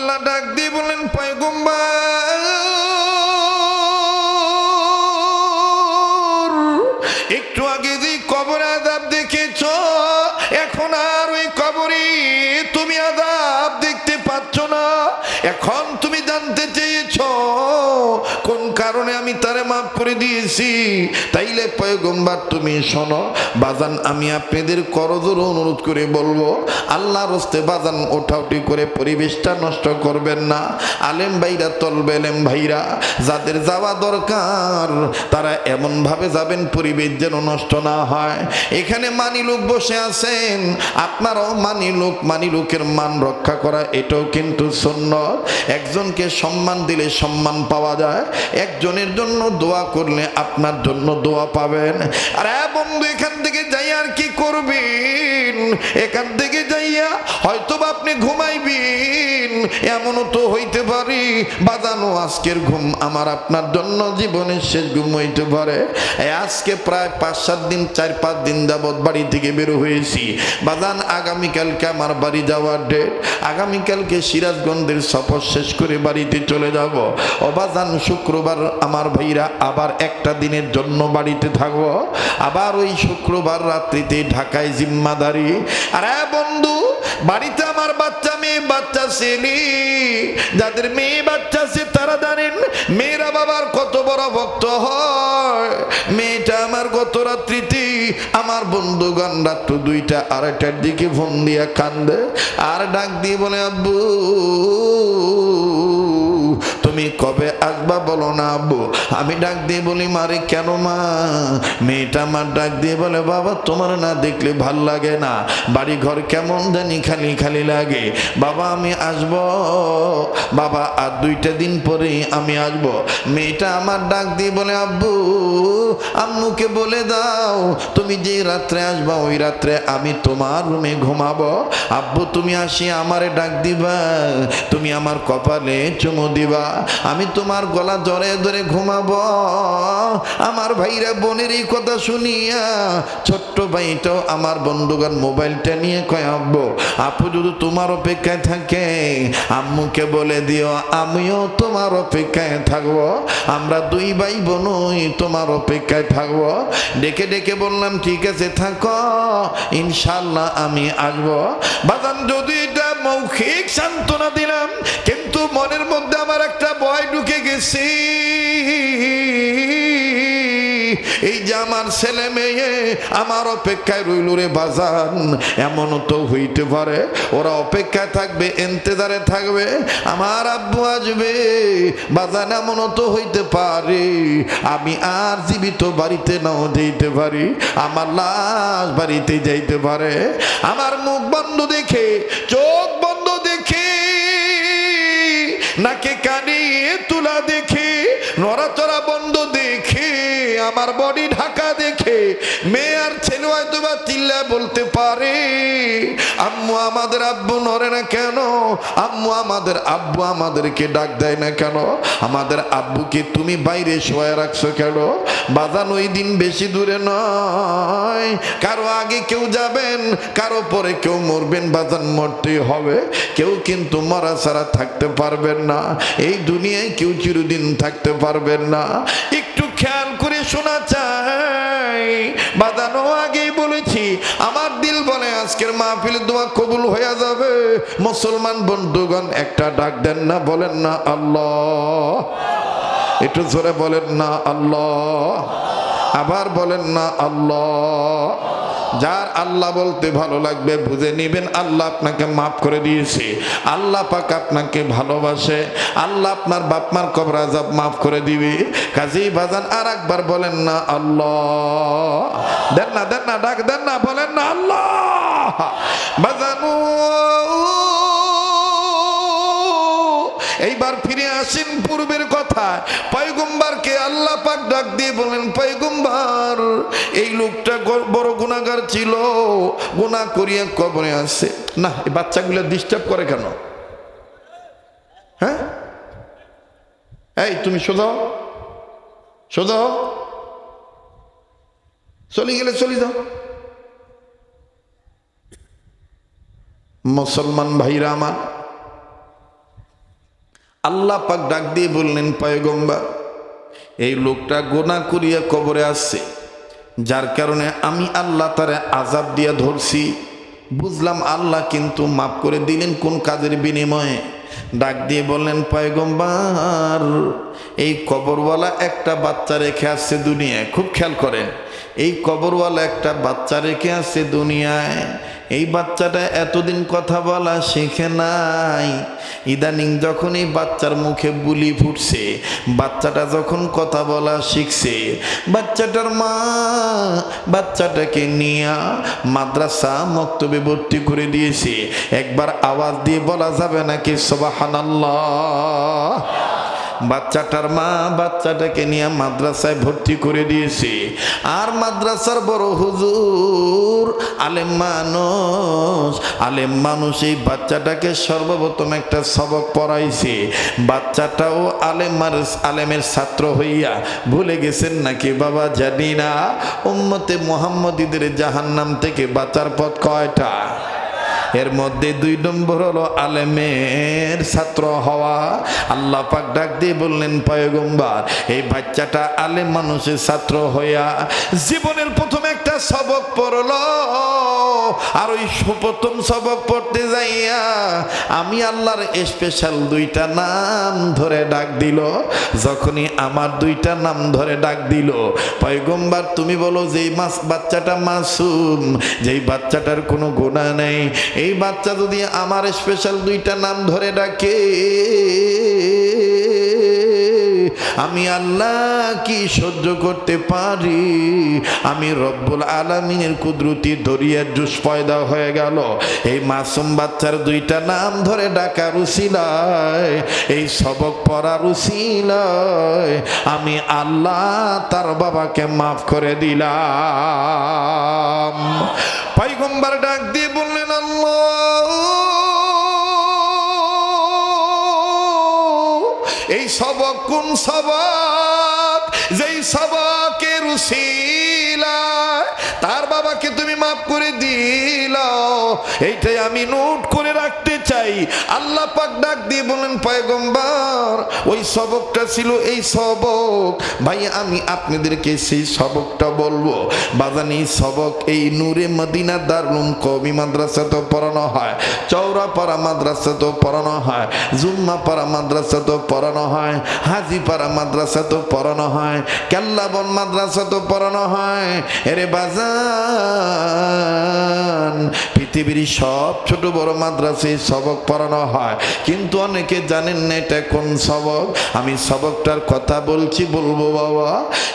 আল্লাহ ডাক দিয়ে বলেন, পয়গম্বর, একটু আগে যে কবর আদাব দেখেছ, এখন আর ওই কবরে তুমি আদাব দেখতে পাচ্ছ না। এখন তুমি জানতে চেয়েছ কারণে আমি তারে মাফ করে দিয়েছি। তাইলে পয়গম্বার, তুমি শোনো, বাজান, আমি আপনাদের করজোর অনুরোধ করে বলব আল্লাহ রস্তে বাজান ওঠাউটি করে পরিবেশটা নষ্ট করবেন না। আলেম ভাইরা, তলবেলেম ভাইরা, যাদের যাওয়া দরকার, তারা এমনভাবে যাবেন, পরিবেশ যেন নষ্ট না হয়। এখানে মানি লোক বসে আছেন। আপনারাও মানি লোক মানি লোকের মান রক্ষা করা, এটাও কিন্তু সুন্নত। একজনকে সম্মান দিলে সম্মান পাওয়া যায় একজনের জন্য দোয়া করলে আপনার জন্য দোয়া পাবেন। আর বন্ধু, এখান থেকে যাই আর কি করবেন? এখান থেকে যাইয়া হয়তো বা আপনি ঘুমাইবেন। এমনও তো হইতে পারি, বাজানো আজকের ঘুম আমার আপনার জন্য জীবনের শেষ ঘুম হইতে পারে। আজকে প্রায় পাঁচ, সাত দিন, চার, পাঁচ দিন যাবৎ বাড়ি থেকে বের হয়েছি। বাজান, আগামীকালকে আমার বাড়ি যাওয়ার ডেট আগামীকালকে সিরাজগঞ্জের সফর শেষ করে বাড়িতে চলে যাব। অবাজান শুক্রবার আমার ভাইরা, আবার একটা দিনের জন্য বাড়িতে থাকব। আবার ওই শুক্রবার রাত্রিতে ঢাকায় জিম্মাদারি। আর বন্ধু, বাড়িতে আমার বাচ্চা মেয়ে, বাচ্চা ছেলে। যাদের মেয়ে বাচ্চা আছে, তারা জানেন, মেয়েরা বাবার কত বড় ভক্ত হয়। মেয়েটা আমার গত রাত্রিতে আমার বন্ধুগণ রাত্র দুইটা আড়াইটার দিকে ফোন দিয়া কান্দে আর ডাক দিয়ে বলে, আব্বু তুমি কবে আসবা বলো না আব্বু? আমি ডাক দিয়ে বলি মারে কেন মা? মেয়েটা আমার ডাক দিয়ে বলে, বাবা, তোমার না দেখলে ভালো লাগে না। বাড়ি ঘর কেমন জানি খালি খালি লাগে। বাবা, আমি আসব। বাবা, আর দুইটা দিন পরে আমি আসব। মেয়েটা আমার ডাক দিয়ে বলে, আব্বু, আম্মুকে বলে দাও, তুমি যে রাত্রে আসবা, ওই রাত্রে আমি তোমার রুমে ঘুমাবো। আব্বু, তুমি আসি আমারে ডাক দিবা। তুমি আমার কপালে চুমু দিবা। আমি তোমার গলা জরে ধরে ঘুমাবো। আমার ভাইরা বোনের এই কথা শুনিয়া ছোট্ট ভাইটাও আমার বন্ধুগান মোবাইলটা নিয়ে কয়, আব্বু, আপু যদি তোমার অপেক্ষায় থাকে, আম্মুকে বলে দিও, আমিও তোমার অপেক্ষায় থাকব। আমরা দুই ভাই বোনই তোমার অপেক্ষায় থাকব। ডেকে ডেকে বললাম, ঠিক আছে, থাকো ইনশাল্লাহ আমি আসব। বাদাম যদি এটা মৌখিক সান্ত্বনা দিলাম কিন্তু মনের মধ্যে আমার একটা ভয় ঢুকে গেছি। এই যে আমার ছেলে মেয়ে, আমার অপেক্ষায় রইল রে বাজান। এমনও তো হইতে পারে, ওরা অপেক্ষায় থাকবে এন্তেদারে থাকবে, আমার আব্বু আসবে। বাজান, এমনও তো হইতে পারে, আমি আর জীবিত বাড়িতে নাও যেতে পারি, আমার লাশ বাড়িতে যাইতে পারে। আমার মুখ বন্ধ দেখে চোখ নাকে কানে তুলা দেখে নড়াচড়া বন্ধ দেখে আমার বডি ঢাকা দেখে মেয়ে আর বলতে পারে, আম্মু আমাদের আব্বু নড়ে না কেন? আম্মু আমাদের আব্বু আমাদেরকে ডাক দেয় না কেন? আমাদের আব্বুকে তুমি বাইরে শোয়া রাখছো কেন? বাজান ওই দিন বেশি দূরে নয়। কারও আগে কেউ যাবেন, কারও পরে কেউ মরবেন বাজান মরতে হবে। কেউ কিন্তু মরা ছাড়া থাকতে পারবেন না। এই দুনিয়ায় কেউ চিরদিন থাকতে পারবেন না। শোনা চাই। বাদানো আগেই বলেছি, আমার দিল বলে আজকের মাহফিল দোয়া কবুল হয়ে যাবে। মুসলমান বন্ধুগণ, একটা ডাক দেন না, বলেন না আল্লাহ। একটু জোরে বলেন না আল্লাহ। আবার বলেন না আল্লাহ। যার আল্লাহ বলতে ভালো লাগবে, বুঝে নিবেন, আল্লাহ আপনাকে মাফ করে দিয়েছে। আল্লাহ পাক আপনাকে ভালোবাসে, আল্লাহ আপনার বাপ মার কবর আজাব মাফ করে দিবে। কাজী বাজান আর একবার বলেন না, আল্লাহ। দেন না দেন না, ডাক দেন না, বলেন না, আল্লাহ। বাজানু। এইবার ফিরে আসেন পূর্বের কথা পয়গম্বারকে আল্লাহ পাক ডাক দিয়ে বলেন, পয়গম্বার। এই লোকটা বড় গুণাগার ছিল গুণা করিয়া কবরে আছে। না, এই বাচ্চাগুলো ডিস্টার্ব করে কেন? হ্যাঁ? এই, তুমি শোধাও শোধাও চলে গেলে চলে যাও। মুসলমান ভাইরা আমার, আল্লাহ পাক ডাক দিয়ে বললেন, পয়গম্বার, এই লোকটা গোনা করিয়া কবরে আসছে যার কারণে আমি আল্লাহ তারে আজাব দিয়ে ধরছি। বুঝলাম আল্লাহ কিন্তু মাফ করে দিলেন কোন কাজের বিনিময়ে। ডাক দিয়ে বললেন, পয়গম্বার, এই কবরওয়ালা একটা বাচ্চা রেখে আসছে দুনিয়ায়। খুব খেয়াল করেন, এই কবরওয়ালা একটা বাচ্চা রেখে আসছে দুনিয়ায়। এই বাচ্চাটা এতদিন কথা বলা শেখে নাই। ইদানিং যখন এই বাচ্চার মুখে বুলি ফুটছে, বাচ্চাটা যখন কথা বলা শিখছে, বাচ্চাটার মা বাচ্চাটাকে নিয়ে মাদ্রাসা মক্তবে ভর্তি করে দিয়েছে। একবার আওয়াজ দিয়ে বলা যাবে নাকি, সবাহানাল্লাহ। বাচ্চাটার মা বাচ্চাটাকে নিয়ে মাদ্রাসায় ভর্তি করে দিয়েছে। আর মাদ্রাসার বড় হুজুর, আলেম মানুষ আলেম মানুষ এই বাচ্চাটাকে সর্বপ্রথম একটা সবক পড়াইছে। বাচ্চাটাও আলেম মানুষ আলেমের ছাত্র হইয়া ভুলে গেছেন নাকি বাবা? জানি না। উম্মতে মোহাম্মদীদের জাহান্নাম থেকে বাঁচার পথ কয়টা? এর মধ্যে দুই নম্বর হলো আলেমের ছাত্র হওয়া। আল্লাহ পাক ডাক দিয়ে বললেন, পয়গম্বার, এই বাচ্চাটা আলেম মানুষের ছাত্র হইয়া জীবনের প্রথম একটা সবক পড়ল, আর ওই প্রথম সবক পড়তে যাইয়া আমি আল্লাহর স্পেশাল দুইটা নাম ধরে ডাক দিল। যখনই আমার দুইটা নাম ধরে ডাক দিল, পয়গম্বার, তুমি বলো যেই মাস, বাচ্চাটা মাসুম, যেই বাচ্চাটার কোনো গোনা নেই, এই বাচ্চা যদি আমার স্পেশাল দুইটা নাম ধরে ডাকে আমি আল্লাহ কি সহ্য করতে পারি? আমি রব্বুল আলমিনের কুদরতি দরিয়ার জুস পয়দা হয়ে গেল। এই মাসুম বাচ্চার দুইটা নাম ধরে ডাকা উসিলায়, এই সবক পড়ার উসিলায়, আমি আল্লাহ তার বাবাকে মাফ করে দিলাম। পাইগম্বার সবক কোন সবক? যেই সবকের তার বাবাকে তুমি মাফ করে দিল। এইটাই আমি নোট করে রাখতে চাই আল্লাহ পাক ডাক দিয়ে বলেন পয়গম্বর, ওই সবকটা ছিল এই সবক। ভাই, আমি আপনাদেরকে সেই সবকটা বলব। বাজানি সবক এই নূরে মদিনা দারুম কবি মাদ্রাসা তো পড়ানো হয়। চৌরা পাড়া মাদ্রাসা তো পড়ানো হয়। জুম্মা পাড়া মাদ্রাসা তো পড়ানো হয়। হাজি পাড়া মাদ্রাসা তো পড়ানো হয়। কেল্লাবন মাদ্রাসা তো পড়ানো হয়। এরে বাজান, পৃথিবীর সব ছোট বড় মাদ্রাসায় সবক পড়ানো হয়। কিন্তু অনেকে জানেন না এটা কোন সবক। আমি সবকটার কথা বলছি, বলব বাবা।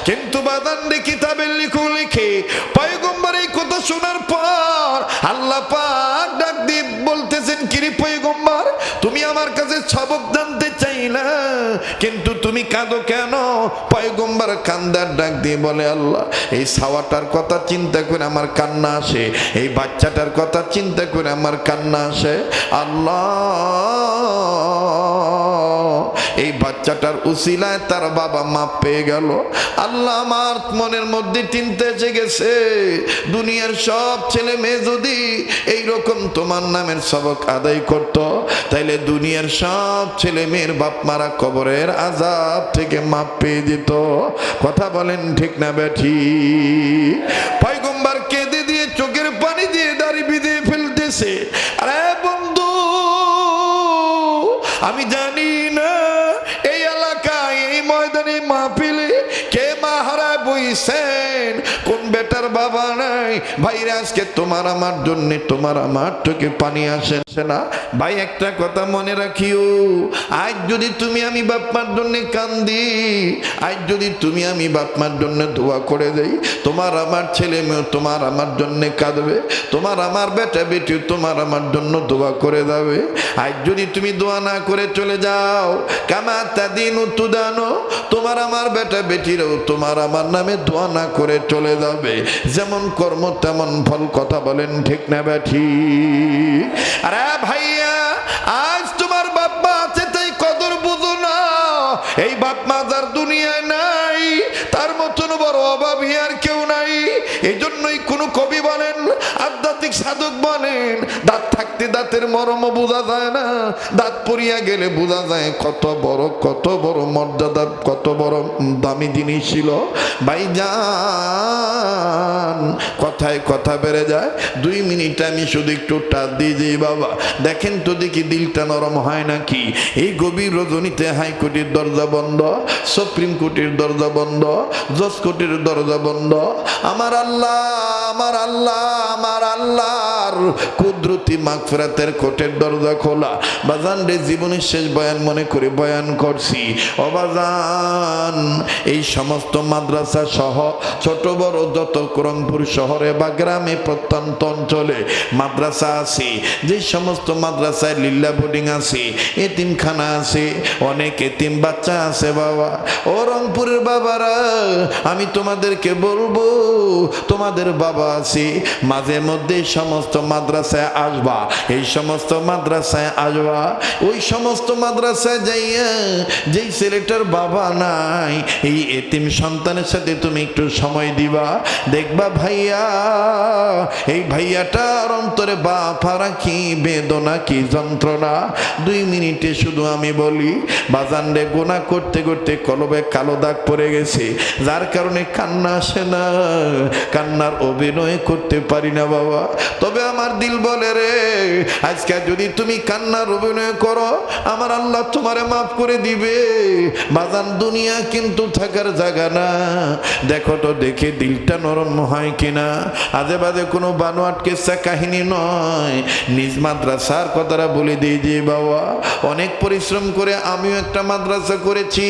কিন্তু বাদান্ডে কিতাবের লিখো, লিখে পয়গম্বর এই কথা শোনার পর আল্লাহ পাক ডাক দিয়ে বলতেছেন, কিরি পয়গম্বর, তুমি আমার কাছে সবক জানতে কিন্তু তুমি কাঁদো কেন? পয়গম্বর কান্দার ডাক দিয়ে বলে, আল্লাহ, এই সাওয়াটার কথা চিন্তা করে আমার কান্না আসে, এই বাচ্চাটার কথা চিন্তা করে আমার কান্না আসে। আল্লাহ বাচ্চাটার উসিলায় তার বাবা মা পেয়ে গেল। আল্লাহ আমার মনের মধ্যে চিন্তা এসে গেছে দুনিয়ার সব ছেলে মেয়ে যদি এই রকম তোমার নামের সবক আদায় করত, তাইলে দুনিয়ার সব ছেলে মেয়ের বাপ মারা কবরের আজাব থেকে মাপ পেয়ে যেত কথা বলেন ঠিক না ব্যাঠি said ভাইরা আজকে তোমার আমার জন্য, তোমার আমার চোখে পানি আসে না। ভাই, একটা কথা মনে রাখিও, আজ যদি তুমি আমি বাপমার জন্য কান্দি, আজ যদি তুমি আমি বাপমার জন্য দোয়া করে দেই, তোমার আমার ছেলে মেয়ে তোমার আমার জন্য কাঁদবে, তোমার আমার বেটা বেটি তোমার আমার জন্য দোয়া করে যাবে। আজ যদি তুমি দোয়া না করে চলে যাও কামা তাদিন তুদানো, তোমার আমার বেটা বেটিরাও তোমার আমার নামে দোয়া না করে চলে যাবে। যেমন কর্ম তেমন ফল কথা বলেন, ঠিক না ব্যাঠি? আরে ভাইয়া, আজ তোমার বাপ্পা আছে, তাই কদর বুঝো না। এই বাপ সাধক বলেন, দাঁত থাকতে দাঁতের মরম বোঝা যায় না। দাঁত পড়িয়া গেলে বোঝা যায় কত বড় কত বড় মর্যাদা, কত বড় দামি জিনিস ছিল। ভাইজান, কথায় কথা বেড়ে যায়। দুই মিনিট আমি শুধু একটু টাচ দিয়ে যাই বাবা। দেখেন তো দেখি দিলটা নরম হয় নাকি। এই গভীর রজনীতে হাইকোর্টের দরজা বন্ধ, সুপ্রিম কোর্টের দরজা বন্ধ, জজ কোর্টের দরজা বন্ধ। আমার আল্লাহ আমার আল্লাহ আমার আল্লাহর কুদরতি মাগফিরাতের কোর্টের দরজা খোলা। বাজান রে, জীবনের শেষ বয়ান মনে করে বয়ান করছি। অবাজান এই সমস্ত মাদ্রাসা সহ ছোট বড় যত রংপুর শহরে বা গ্রামে প্রত্যন্ত অঞ্চলে মাদ্রাসা আছে, যে সমস্ত মাদ্রাসায় লিল্লা বোর্ডিং আছে, এতিমখানা আছে, অনেক এতিম বাচ্চা আছে বাবা। ও রংপুরের বাবারা, আমি তোমাদেরকে বলব, তোমাদের বাবা আছে, মাঝে মধ্যে সমস্ত মাদ্রাসায় আসবা, এই সমস্ত মাদ্রাসায় আসবা, ওই সমস্ত মাদ্রাসায় যাইয়া যেই ছেলেটার বাবা নাই, এই এতিম সন্তানের সাথে তুমি একটু সময় দিবা। দেখবা ভাইয়া, এই ভাইয়াটার অন্তরে বাপারা কি বেদনা, কি যন্ত্রণা। দুই মিনিটে শুধু আমি বলি, বাজান রে, গোনা করতে করতে কলবে কালো দাগ পড়ে গেছে। যার কারণে কান্না আসে না, কান্নার অভিনয় করতে পারি না বাবা। তবে আমার দিল বলে রে। আজকে যদি তুমি কান্নার অভিনয় করো, আমার আল্লাহ তোমারে মাফ করে দিবে। বাজান দুনিয়া কিন্তু থাকার জায়গা না। দেখো তো দেখে দিলটা নরম হয় কিনা। আজে বাজে কোনো বানোয়াট কেসা কাহিনী নয়। নিজ মাদ্রাসার কথাটা বলে দিয়ে যে, বাবা, অনেক পরিশ্রম করে আমিও একটা মাদ্রাসা করেছি।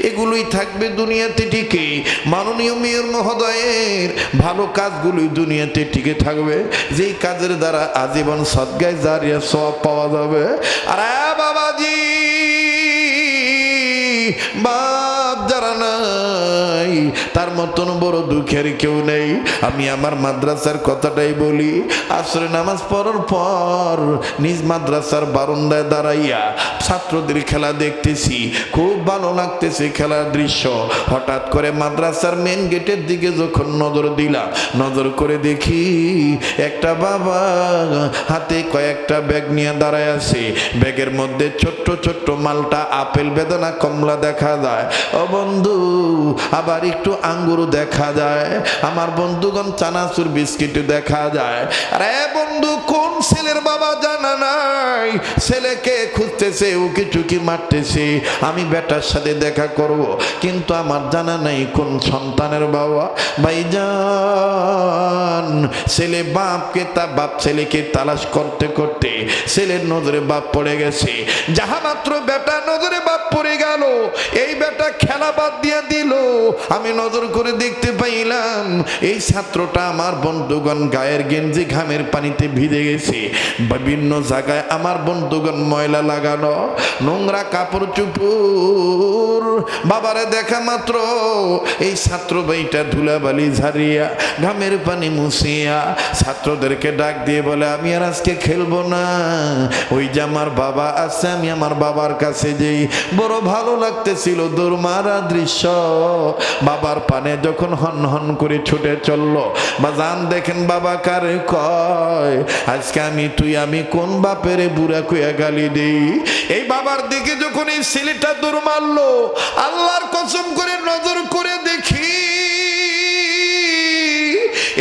এগুলোই থাকবে দুনিয়াতে টিকে। মাননীয় মেয়র মহোদয়ের ভালো কাজগুলোই দুনিয়াতে টিকে থাকবে। যেই কাজের দ্বারা আজীবন সদ্গায় জারিয়া সব পাওয়া যাবে। আর বাবাজি বাপ যারা নাই তার মতন বড় দুঃখের কেউ নেই। আমি আমার মাদ্রাসার কথাটাই বলি। আসরে নামাজ পড়ার পর নিজ মাদ্রাসার বারান্দায় দাঁড়াইয়া ছাত্রদের খেলা দেখতেছি। খুব ভালো লাগতেছে খেলার দৃশ্য। হঠাৎ করে মাদ্রাসার মেন গেটের দিকে যখন নজর দিলাম, নজর করে দেখি একটা বাবা হাতে কয়েকটা ব্যাগ নিয়ে দাঁড়ায় আছে। ব্যাগের মধ্যে ছোট্ট ছোট্ট মালটা আপেল বেদনা কমলা দেখা যায়। ও বন্ধু, আবার একটু আঙ্গুরও দেখা যায়, আমার বন্ধুগণ চানাচুর বিস্কিটও দেখা যায়। আরে বন্ধু, কোন ছেলের বাবা জানা নাই? ছেলেকে খুঁজতেছে, উকি চুকি মারতেছে? আমি বেটার সাথে দেখা করব, কিন্তু আমার জানা নাই কোন সন্তানের বাবা। ভাইজান, ছেলে বাপকে তা, বাপ ছেলেকে তালাশ করতে করতে ছেলের নজরে বাপ পড়ে গেছে। যাহা মাত্র বেটা নজরে বাপ পড়ে গেল, এই বেটা খেলা বাদ দিয়ে দিল। আমি নজর করে দেখতে পাইলাম, এই ছাত্রটা আমার বন্ধুগণ গায়ের গেঞ্জি ঘামের পানিতে ভিজে গেছে। বিভিন্ন জায়গায় আমার বন্ধুগণ ময়লা লাগানো, নোংরা কাপড় চুপুর। বাবারে দেখা মাত্র, এই ছাত্র ভাইটা ধুলাবালি ঝারিয়া ঘামের পানি মুছিয়া ছাত্রদেরকে ডাক দিয়ে বলে, আমি আর আজকে খেলব না। ওই যে আমার বাবা আছে, আমি আমার বাবার কাছে যেই। বড় ভালো লাগতেছিল দুর্মারা দৃশ্য। বাবার পানে যখন হন হন করে ছুটে চলল বা জান দেখেন বাবা কারে কয়, আজকে আমি, তুই, আমি কোন বাপের বুড়া কুয়া গালি দেই? এই বাবার দিকে যখন এই ছেলেটা দূর মারলো, আল্লাহর কসম করে নজর করে দেখি,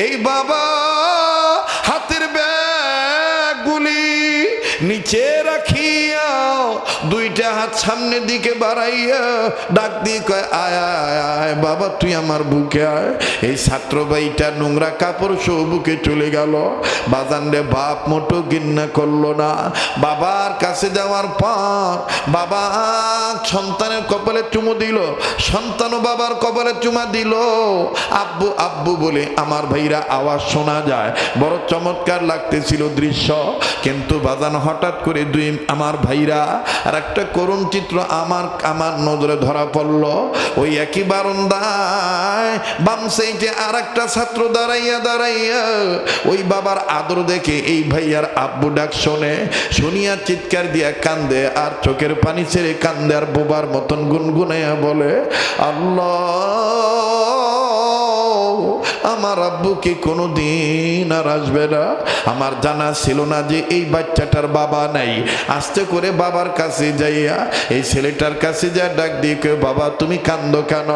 এই বাবা হাতের ব্যাগগুলি নিচে রাখিয়া দুইটা হাত সামনের দিকে বাড়াইয়া ডাক দিয়ে কয়, আয় আয় আয় বাবা, তুই আমার বুকে আয়। এই ছাত্র ভাইটা নোংরা কাপড় সহ বুকে চলে গেল। বাজান বাপ মোটো গিন্না করল না। বাবার কাছে যাওয়ার পর বাবা সন্তানের কপালে চুমু দিল। সন্তানও বাবার কপালে চুমা দিল। আব্বু আব্বু বলে, আমার ভাইরা, আওয়াজ শোনা যায়। বড় চমৎকার লাগতেছিল দৃশ্য। কিন্তু বাজান হঠাৎ করে দুই, আমার ভাইরা, আর একটা করুণ চিত্র আমার আমার নজরে ধরা পড়ল। ওই একই বারন্দায় বাম সাইডে আর একটা ছাত্র দাঁড়াইয়া দাঁড়াইয়া ওই বাবার আদর দেখে এই ভাইয়ার আব্বু ডাক শোনে। শুনিয়া চিৎকার দিয়া কান্দে আর চোখের পানি ছেড়ে কান্দে আর বোবার মতন গুনগুনাইয়া বলে, আল্লাহ আমার আব্বু কি কোনো দিন আর আসবে না। আমার জানা ছিল না যে এই বাচ্চাটার বাবা নাই। আস্তে করে বাবার কাছে যাইয়া এই ছেলেটার কাছে যা ডাক দিয়ে কে বাবা, তুমি কান্দো কেন?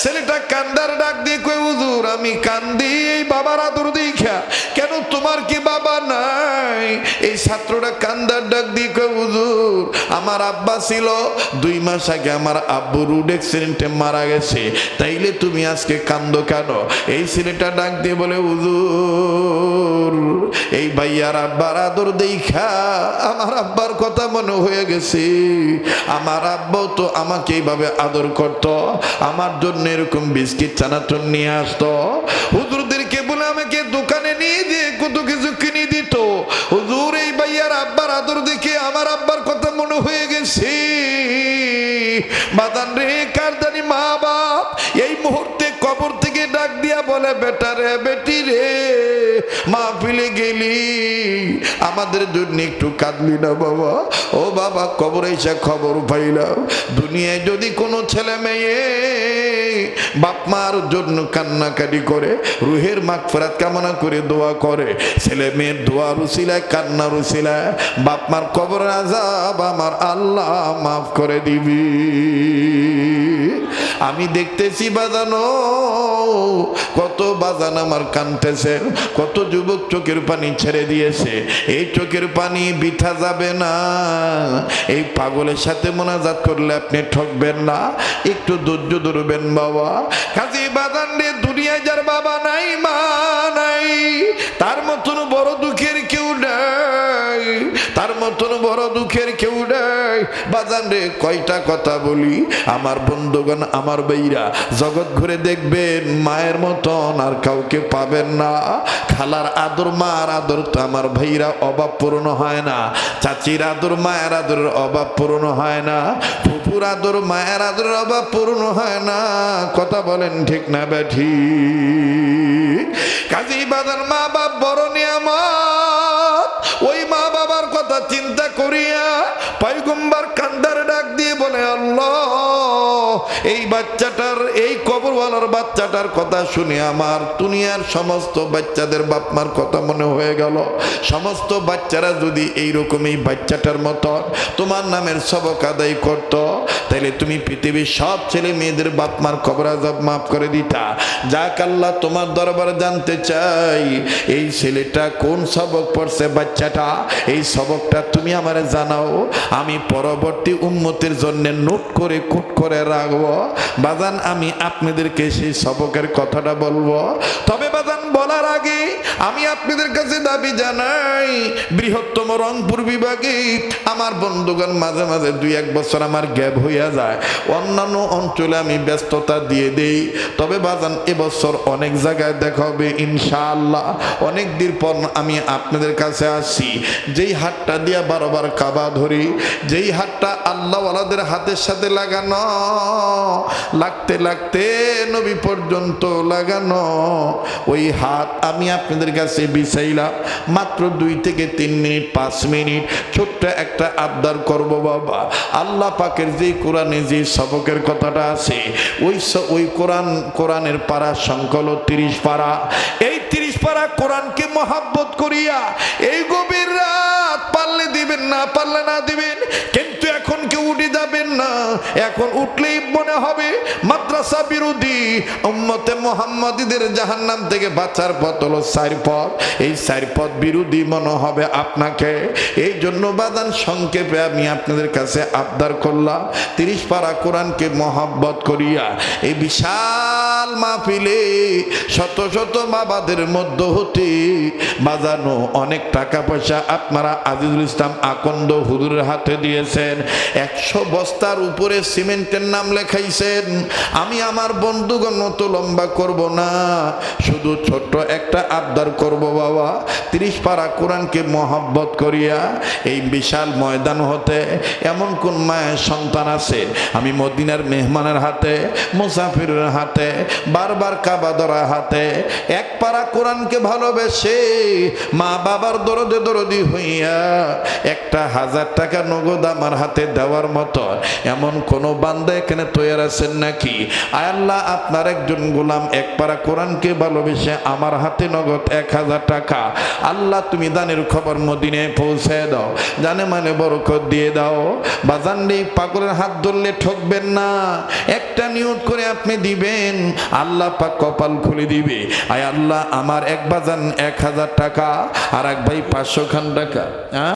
ছেলেটা কান্দার ডাক দিয়ে কই হুজুর, আমি কান্দি, এই বাবার আদর দেখা এই ছাত্রটা কান্দার ডাক দিয়ে হুজুর, আমার আব্বা ছিল। দুই মাস আগে আমার আব্বু রুড অ্যাক্সিডেন্টে মারা গেছে। তাইলে তুমি আজকে কান্দো কেন? এই ছেলেটা ডাক দিয়ে বলে, হুজুর, এই ভাইয়ার আব্বার আদর দেখা আমার আব্বার কথা মনে হয়ে গেছে। আমার আব্বাও তো আমাকে এইভাবে আদর করত। আমার জন্য এরকম বিস্কিট চানাচুর নিয়ে আসতো। হুজুরদেরকে বাদান রে কারদানি মা বাপ? এই মুহূর্তে কবর থেকে ডাক দিয়া বলে, বেটা রে, বেটি রে মা ফিলে গেলি। আমাদের জন্য একটু কাঁদলি না বাবা? ও বাবা, কবর এসে খবর পাইলাম। দুনিয়ায় যদি কোনো ছেলে মেয়ে বাপ মার জন্য কান্নাকাটি করে, রুহের মাগ ফেরাত কামনা করে দোয়া করে। ছেলে মেয়ের দোয়া রুসিলায় কান্না রুসিলায় বাপ মার কবর আজাব আমার আল্লাহ মাফ করে দিবি। আমি দেখতেছি বাজানো, কত বাজান আমার কানতেছে, কত যুবক চোখের পানি ছেড়ে দিয়েছে। এই চোখের পানি বিথা যাবে না। এই পাগলের সাথে মোনাজাত করলে আপনি ঠকবেন না। একটু ধৈর্য ধরবেন বাবা। কাজী বাদান রে দুনিয়ায় যার বাবা নাই মা তার মতন বড় দুঃখের কেউ নাই, তার মতন বড় দুঃখের কেউ নাই। বাজান রে, কয়টা কথা বলি? আমার বন্ধুগণ, আমার বইরা জগৎ ঘুরে দেখবেন, মায়ের মতন আর কাউকে পাবেন না। খালার আদর, মার আদর তো আমার ভাইরা অভাব পূরণ হয় না। চাচির আদর, মায়ের আদরের অভাব পূরণ হয় না। ফুপুর আদর, মায়ের আদরের অভাব পূরণ হয় না। কথা বলেন ঠিক না ব্যাঠি কাজী বাজার মা বাপ বড় নিয়ামত। ওই মা বাবার কথা চিন্তা করিয়া পাইগুম্বার কান্দার ডাক দিয়ে বলে, আল্লাহ, এই বাচ্চাটার এই কবরওয়ালার বাচ্চাটার কথা শুনে আমার দুনিয়ার সমস্ত বাচ্চাদের বাপমার কথা মনে হয়ে গেল। সমস্ত বাচ্চারা যদি এই বাচ্চাটার মতো তোমার নামের সবক আদায় করত তাহলে তুমি পৃথিবীর সব ছেলে মেয়েদের বাপমার কবর আজাব মাফ করে দিতা। যাক আল্লাহ তোমার দরবারে জানতে চাই, এই ছেলেটা কোন সবক পড়ছে বাচ্চাটা? এই সবকটা তুমি আমারে জানাও, আমি পরবর্তী উন্মতির জন্য নোট করে কুট করে রাখব। বাজান, আমি আপনাদেরকে সেই সবকের কথাটা বলব। তবে বাজান, বলার আগে আমি আপনাদের কাছে দাবি জানাই, বৃহত্তম রংপুর বিভাগে আমার বন্ধুগণ মাঝে মাঝে দুই এক বছর আমার গ্যাপ হইয়া যায়। অন্যান্য অঞ্চলে আমি ব্যস্ততা দিয়ে দেই। তবে বাজান, এবছর অনেক জায়গায় দেখা হবে, ইনশাআল্লাহ। অনেক দিন পর আমি আপনাদের কাছে আসছি যেই হাতটা দিয়া বারবার কাবা ধরি, যেই হাতটা আল্লাহওয়ালাদের হাতের সাথে লাগানো, লাগতে লাগতে নবী পর্যন্ত লাগানো, ওই হাত আমি আপনাদের কাছে বিছাইলাম। মাত্র দুই থেকে তিন মিনিট, পাঁচ মিনিট, ছোট্ট একটা আবদার করব বাবা। আল্লাহ পাকের যে কোরআনে যে সবকের কথাটা আছে, ওই ওই কোরআন, কোরআনের পাড়া সংকল তিরিশ পাড়া। এই তিরিশ পাড়া কোরআনকে মহাব্বত করিয়া, এই গভীর রাত পারলে দিবেন, না পারলে না দিবেন। কিন্তু এখন কেউ উঠে যাবেন না। এখন উঠলেই মনে হবে, মাদ্রাসা বিরোধী, উম্মতে মোহাম্মদীদের জাহান্নাম থেকে বাঁচার পথ হলো চার পথ এই চার পথ বিরোধী মনে হবে আপনাকে। এই জন্য বাদান সংক্ষেপে আমি আপনাদের কাছে আবদার করলাম, তিরিশ পারা কোরআনকে মহাব্বত করিয়া। এই বিশাল মাহফিলে শত শত বাবাদের মধ্য হতে বাজানো অনেক টাকা পয়সা আপনারা আজিজুল ইসলাম আকন্দ হুজুরের হাতে দিয়েছেন। একশো বস্তার উপরে সিমেন্টের নাম লেখাইছেন। আমি আমার বন্ধুগণ মতো লম্বা করব না। শুধু ছোট্ট একটা আবদার করব বাবা। তিরিশ পারা কোরআনকে মহাব্বত করিয়া এই বিশাল ময়দান হতে এমন কোন মায়ের সন্তান আছে? আমি মদিনার মেহমানের হাতে, মুসাফিরের হাতে বারবার কাবা ধরা হাতে। এক পারা কোরআনকে ভালোবেসে মা বাবার দরদে দরদি হইয়া একটা হাজার টাকা নগদ আমার হাতে দেওয়ার মতো এমন কোন বান্দা এখানে তৈরি আছেন নাকি? আল্লাহ, আপনার একজন গোলাম এক পারা কোরআনকে ভালোবেসে আমার হাতে নগদ এক হাজার টাকা। আল্লাহ, তুমি দানের খবর মদিনে পৌঁছে দাও। জানে মানে বরকত দিয়ে দাও। বাজানডি পাগলের হাত ধরলে ঠকবেন না। একটা নিয়ত করে আপনি দিবেন। আল্লাহ পাক কপাল খুলে দিবে। আয় আল্লাহ আমার এক বাজান এক হাজার টাকা আর এক ভাই পাঁচশো খান টাকা হ্যাঁ?